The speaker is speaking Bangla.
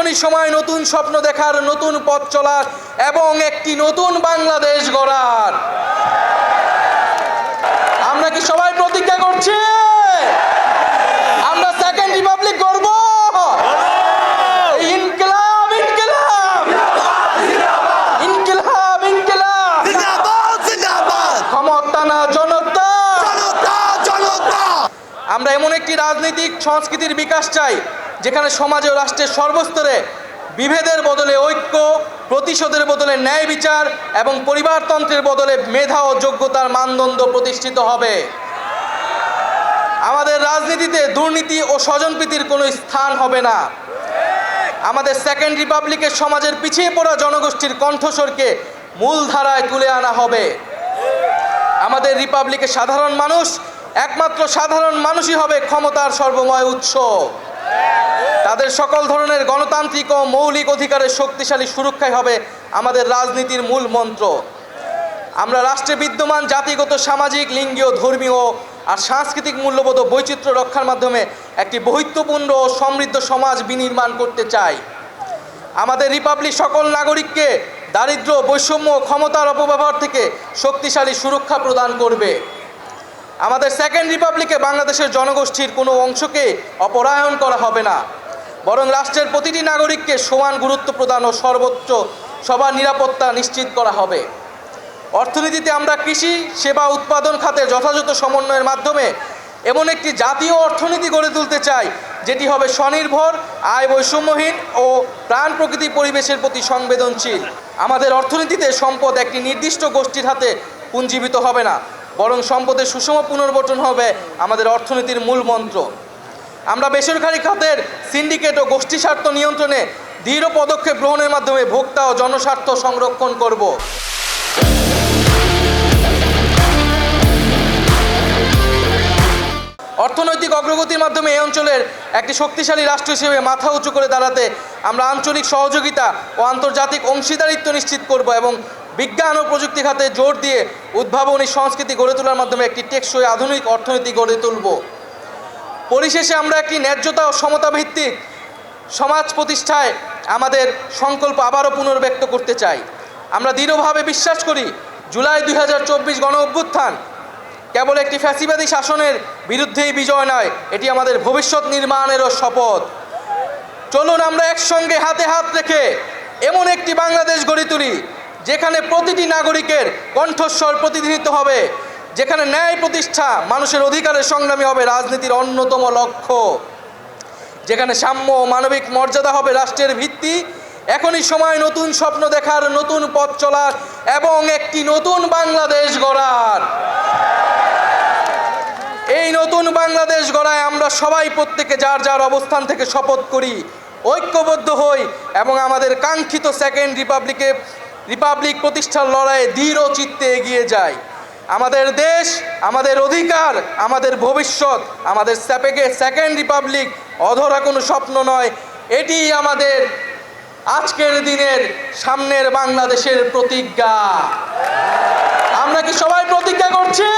এখনই সময় নতুন স্বপ্ন দেখার নতুন পথ চলার এবং একটি নতুন বাংলাদেশ গড়ার। আমরা কি সবাই প্রতিজ্ঞা করছি? আমরা সেকেন্ড রিপাবলিক করব ইনকিলাব ইনকিলাব! ইনকিলাব ইনকিলাব! জিন্দাবাদ জিন্দাবাদ! ক্ষমতা না জনতা! আমরা এমন একটি রাজনৈতিক সংস্কৃতির বিকাশ চাই। যেখানে সমাজে ও রাষ্ট্রের সর্বস্তরে বিভেদের বদলে ঐক্য, প্রতিশোধের বদলে ন্যায় বিচার এবং পরিবারতন্ত্রের বদলে মেধা ও যোগ্যতার মানদণ্ড প্রতিষ্ঠিত হবে। আমাদের রাজনীতিতে দুর্নীতি ও স্বজনপ্রীতির কোনো স্থান হবে না। আমাদের সেকেন্ড রিপাবলিকের সমাজের পিছিয়ে পড়া জনগোষ্ঠীর কণ্ঠস্বরকে মূলধারায় তুলে আনা হবে। আমাদের রিপাবলিকের সাধারণ মানুষ, একমাত্র সাধারণ মানুষই হবে ক্ষমতার সর্বময় উৎস। তাদের সকল ধরনের গণতান্ত্রিক ও মৌলিক অধিকারের শক্তিশালী সুরক্ষাই হবে আমাদের রাজনীতির মূল মন্ত্র। আমরা রাষ্ট্রে বিদ্যমান, জাতিগত, সামাজিক, লিঙ্গীয়, ধর্মীয় আর সাংস্কৃতিক মূল্যবোধ বৈচিত্র্য রক্ষার মাধ্যমে একটি বৈহিত্যপূর্ণ ও সমৃদ্ধ সমাজ বিনির্মাণ করতে চাই। আমাদের রিপাবলিক সকল নাগরিককে দারিদ্র বৈষম্য ক্ষমতার অপব্যবহার থেকে শক্তিশালী সুরক্ষা প্রদান করবে। আমাদের সেকেন্ড রিপাবলিকে বাংলাদেশের জনগোষ্ঠীর কোনো অংশকে অপরায়ণ করা হবে না। বরং রাষ্ট্রের প্রতিটি নাগরিককে সমান গুরুত্ব প্রদান ও সর্বোচ্চ সবার নিরাপত্তা নিশ্চিত করা হবে। অর্থনীতিতে আমরা কৃষি, সেবা, উৎপাদন খাতে যথাযথ সমন্বয়ের মাধ্যমে এমন একটি জাতীয় অর্থনীতি গড়ে তুলতে চাই, যেটি হবে স্বনির্ভর, আয় বৈষম্যহীন ও প্রাণ প্রকৃতি পরিবেশের প্রতি সংবেদনশীল। আমাদের অর্থনীতিতে সম্পদ একটি নির্দিষ্ট গোষ্ঠীর হাতে পুঞ্জীবিত হবে না। বরং সম্পদের সুষম পুনর্গঠন হবে আমাদের অর্থনীতির মূল মন্ত্র। আমরা বেসরকারি খাতের সিন্ডিকেট ও গোষ্ঠী স্বার্থ নিয়ন্ত্রণে দৃঢ় পদক্ষেপ গ্রহণের মাধ্যমে ভোক্তা ও জনস্বার্থ সংরক্ষণ করব। অর্থনৈতিক অগ্রগতির মাধ্যমে এই অঞ্চলের একটি শক্তিশালী রাষ্ট্র হিসেবে মাথা উঁচু করে দাঁড়াতে আমরা আঞ্চলিক সহযোগিতা ও আন্তর্জাতিক অংশীদারিত্ব নিশ্চিত করব এবং বিজ্ঞান ও প্রযুক্তি খাতে জোর দিয়ে উদ্ভাবনী সংস্কৃতি গড়ে তোলার মাধ্যমে একটি টেকসই আধুনিক অর্থনীতি গড়ে তুলব। পরিশেষে আমরা একটি ন্যায্যতা ও সমতা ভিত্তিক সমাজ প্রতিষ্ঠায় আমাদের সংকল্প আবারও পুনর্ব্যক্ত করতে চাই। আমরা দৃঢ়ভাবে বিশ্বাস করি, জুলাই দুই হাজার চব্বিশ গণ অভ্যুত্থান কেবল একটি ফ্যাসিবাদী শাসনের বিরুদ্ধেই বিজয় নয়, এটি আমাদের ভবিষ্যৎ নির্মাণেরও শপথ। চলুন আমরা একসঙ্গে হাতে হাত রেখে এমন একটি বাংলাদেশ গড়ে তুলি যেখানে প্রতিটি নাগরিকের কণ্ঠস্বর প্রতিনিধিত্ব হবে, যেখানে ন্যায় প্রতিষ্ঠা মানুষের অধিকারের সংগ্রামী হবে রাজনীতির অন্যতম লক্ষ্য। যেখানে সাম্য ও মানবিক মর্যাদা হবে রাষ্ট্রের ভিত্তি, এখনই সময় নতুন স্বপ্ন দেখার, নতুন পথ চলার এবং একটি নতুন বাংলাদেশ গড়ার। এই নতুন বাংলাদেশ গড়ায় আমরা সবাই প্রত্যেকে যার যার অবস্থান থেকে শপথ করি, ঐক্যবদ্ধ হই এবং আমাদের কাঙ্ক্ষিত সেকেন্ড রিপাবলিকে রিপাবলিক প্রতিষ্ঠার লড়াইয়ে দৃঢ় চিত্তে এগিয়ে যায়। আমাদের দেশ, আমাদের অধিকার, আমাদের ভবিষ্যৎ, আমাদের স্যাপেকে সেকেন্ড রিপাবলিক অধরা কোনো স্বপ্ন নয়। এটি আমাদের আজকের দিনের সামনের বাংলাদেশের প্রতিজ্ঞা। আমরা কি সবাই প্রতিজ্ঞা করছি?